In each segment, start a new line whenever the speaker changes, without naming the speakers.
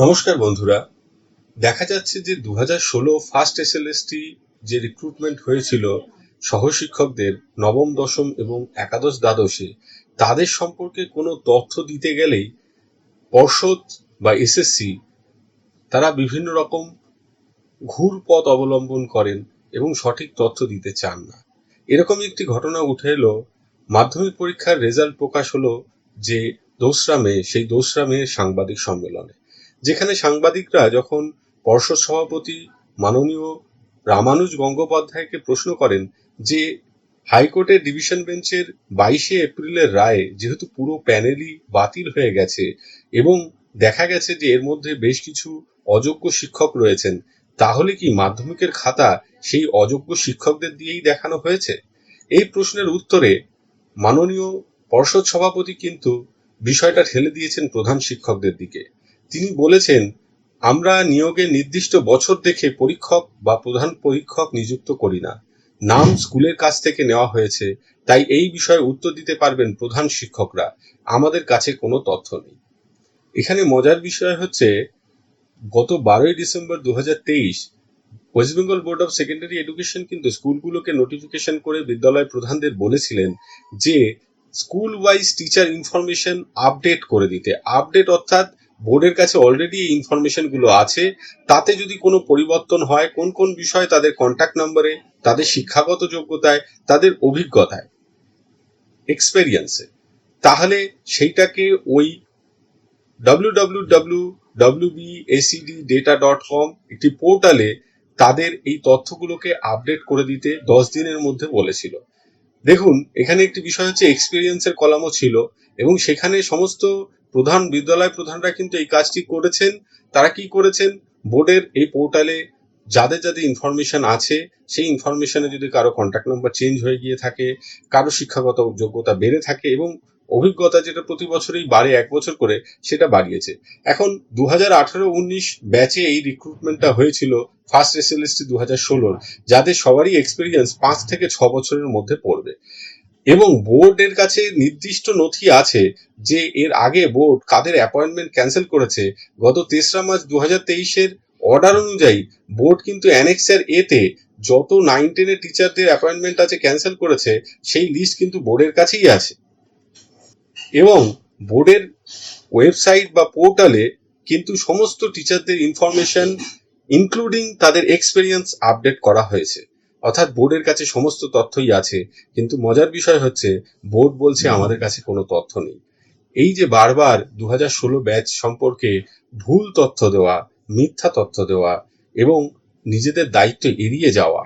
নমস্কার বন্ধুরা। দেখা যাচ্ছে যে দু হাজার ষোলো ফার্স্ট এসএলএসটি যে রিক্রুটমেন্ট হয়েছিল সহশিক্ষকদের নবম, দশম এবং একাদশ, দ্বাদশে, তাদের সম্পর্কে কোনো তথ্য দিতে গেলেই পর্ষদ বা এসএসসি তারা বিভিন্ন রকম ঘুর পথ অবলম্বন করেন এবং সঠিক তথ্য দিতে চান না। এরকমই একটি ঘটনা উঠে এলো, মাধ্যমিক পরীক্ষার রেজাল্ট প্রকাশ হলো যে দোসরা মে, সেই দোসরা মে সাংবাদিক সম্মেলনে। যেখানে সাংবাদিকরা যখন পর্ষদ সভাপতি মাননীয় রামানুজ গঙ্গোপাধ্যায়কে প্রশ্ন করেন যে, হাইকোর্টের ডিভিশন বেঞ্চের বাইশে এপ্রিলের রায়ে যেহেতু পুরো প্যানেলই বাতিল হয়ে গেছে এবং দেখা গেছে যে এর মধ্যে বেশ কিছু অযোগ্য শিক্ষক রয়েছেন, তাহলে কি মাধ্যমিকের খাতা সেই অযোগ্য শিক্ষকদের দিয়েই দেখানো হয়েছে? এই প্রশ্নের উত্তরে মাননীয় পর্ষদ সভাপতি কিন্তু বিষয়টা ঠেলে দিয়েছেন প্রধান শিক্ষকদের দিকে। তিনি বলেছেন, আমরা নিয়োগে নির্দিষ্ট বছর দেখে পরীক্ষক বা প্রধান পরীক্ষক নিযুক্ত করি না। নাম স্কুলের কাছ থেকে নেওয়া হয়েছে, তাই এই বিষয়ে উত্তর দিতে পারবেন প্রধান শিক্ষকরা। আমাদের কাছে কোনো তথ্য নেই। এখানে মজার বিষয় হচ্ছে, গত বারোই December the West Bengal board of secondary education কিন্তু স্কুলগুলোকে নোটিফিকেশন করে বিদ্যালয় প্রধানদের বলেছিলেন যে school wise teacher information update করে দিতে। আপডেট অর্থাৎ বোর্ডের কাছে অলরেডি এই ইনফরমেশনগুলো আছে। তাতে যদি কোনো পরিবর্তন হয়, কোন কোন বিষয়ে তাদের কন্ট্যাক্ট নাম্বারে তাদের শিক্ষাগত যোগ্যতায়, তাদের অভিজ্ঞতায় এক্সপেরিয়েন্সে তাহলে সেইটাকে ওই W W W W BACD data dot com একটি পোর্টালে তাদের এই তথ্যগুলোকে আপডেট করে দিতে দশ দিনের মধ্যে বলেছিল। দেখুন, এখানে একটি বিষয় হচ্ছে এক্সপিরিয়েন্সের কলামও ছিল এবং সেখানে সমস্ত প্রধান বিদ্যালয় প্রধানরা কিন্তু এই কাজটি করেছেন। তারা কি করেছেন? বোর্ডের এই পোর্টালে যাদের যাদের ইনফরমেশন আছে, সেই ইনফরমেশনে যদি কারও কন্ট্যাক্ট নাম্বার চেঞ্জ হয়ে গিয়ে থাকে, কারও শিক্ষাগত যোগ্যতা বেড়ে থাকে এবং অভিজ্ঞতা যেটা প্রতি বছরই বাড়ে এক বছর করে, সেটা বাড়িয়েছে। এখন দু হাজার আঠারো উনিশ ব্যাচে এই রিক্রুটমেন্টটা হয়েছিল ফার্স্ট এসএলএসটি দু হাজার ষোলোর, যাদের সবারই এক্সপিরিয়েন্স পাঁচ থেকে ছ বছরের মধ্যে পড়বে। এবং বোর্ডের কাছে নির্দিষ্ট নথি আছে যে এর আগে বোর্ড কাদের অ্যাপয়েন্টমেন্ট ক্যান্সেল করেছে। গত তেসরা মার্চ দু হাজার তেইশের অর্ডার অনুযায়ী বোর্ড কিন্তু অ্যানেক্সের এতে যত নাইন টেনের টিচারদের অ্যাপয়েন্টমেন্ট আছে ক্যান্সেল করেছে, সেই লিস্ট কিন্তু বোর্ডের কাছেই আছে। এবং বোর্ডের ওয়েবসাইট বা পোর্টালে কিন্তু সমস্ত টিচারদের ইনফরমেশন ইনক্লুডিং তাদের এক্সপিরিয়েন্স আপডেট করা হয়েছে। অর্থাৎ বোর্ডের কাছে সমস্ত তথ্যই আছে কিন্তু মজার বিষয় হচ্ছে বোর্ড বলছে আমাদের কাছে কোনো তথ্য নেই। এই যে বারবার দু হাজার ষোলো ব্যাচ সম্পর্কে ভুল তথ্য দেওয়া মিথ্যা তথ্য দেওয়া এবং নিজেদের দায়িত্ব এড়িয়ে যাওয়া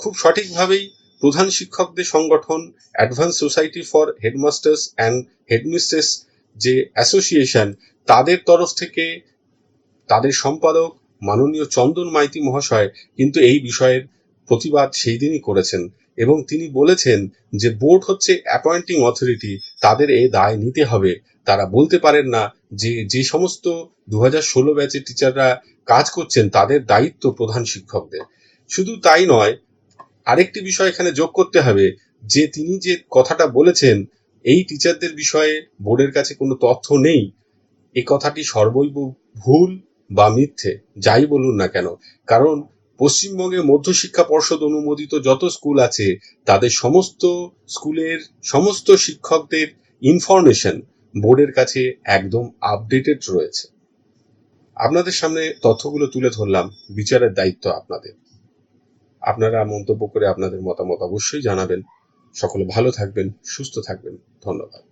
খুব সঠিকভাবেই প্রধান শিক্ষকদের সংগঠন advance society for headmasters and headmistress যে অ্যাসোসিয়েশন তাদের তরফ থেকে তাদের সম্পাদক মাননীয় চন্দন মাইতি মহাশয় কিন্তু এই বিষয়ের প্রতিবাদ সেই দিনই করেছেন এবং তিনি বলেছেন যে বোর্ড হচ্ছে অ্যাপয়েন্টিং অথরিটি তাদের এ দায় নিতে হবে। তারা বলতে পারেন না যে যে সমস্ত দু হাজার ষোলো ব্যাচের টিচাররা কাজ করছেন, তাদের দায়িত্ব প্রধান শিক্ষকদের। শুধু তাই নয়, আরেকটি বিষয় এখানে যোগ করতে হবে, যে তিনি যে কথাটা বলেছেন, এই টিচারদের বিষয়ে বোর্ডের কাছে কোনো তথ্য নেই। এ কথাটি সর্বৈব ভুল বা মিথ্যে, যাই বলুন না কেন। কারণ পশ্চিমবঙ্গে মধ্যশিক্ষা পর্ষদ অনুমোদিত যত স্কুল আছে, তাদের সমস্ত স্কুলের সমস্ত শিক্ষকদের ইনফরমেশন বোর্ডের কাছে একদম আপডেটেড রয়েছে। আপনাদের সামনে তথ্যগুলো তুলে ধরলাম, বিচারের দায়িত্ব আপনাদের। আপনারা মন্তব্য করে আপনাদের মতামত অবশ্যই জানাবেন। সকলে ভালো থাকবেন, সুস্থ থাকবেন। ধন্যবাদ।